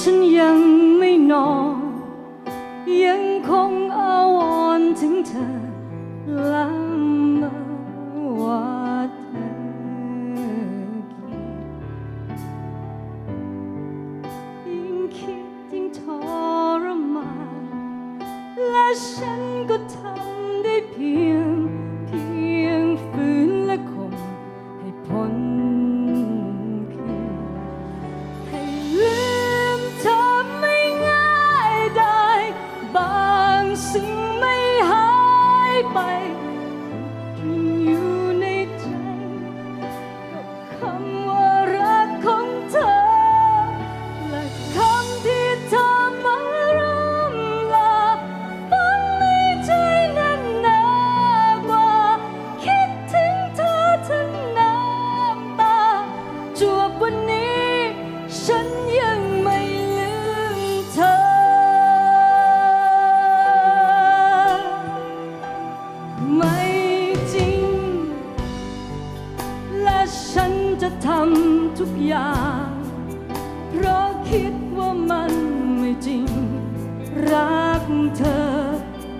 ฉันยังไม่นอน ยังคงอาวรถึงเธอละเมอว่าเธอคิดยิ่งคิดยิ่งทรมานและฉัน ไม่จริง และฉันจะทำทุกอย่าง เพราะคิดว่ามันไม่จริง รักเธอ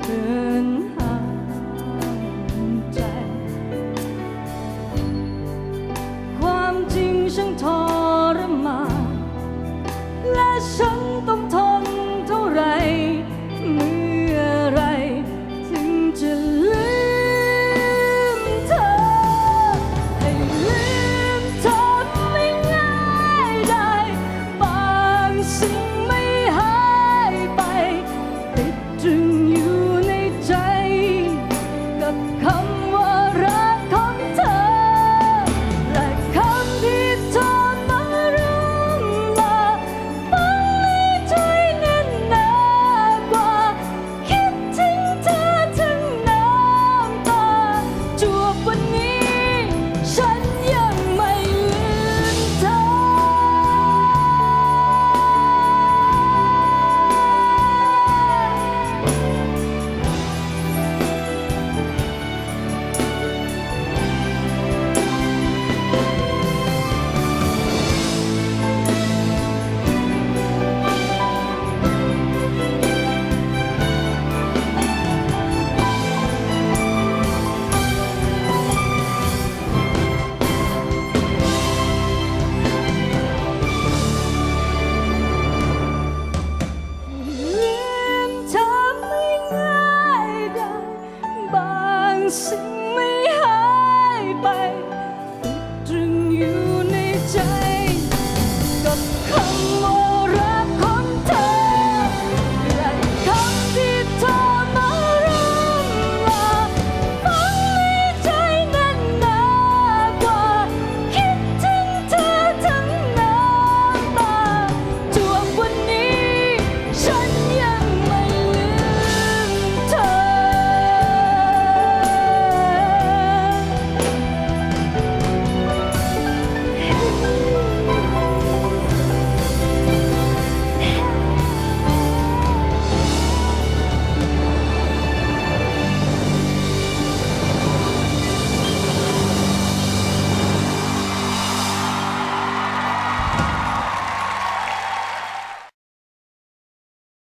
เกินห้ามใจ ความจริงช่างทรมานและฉัน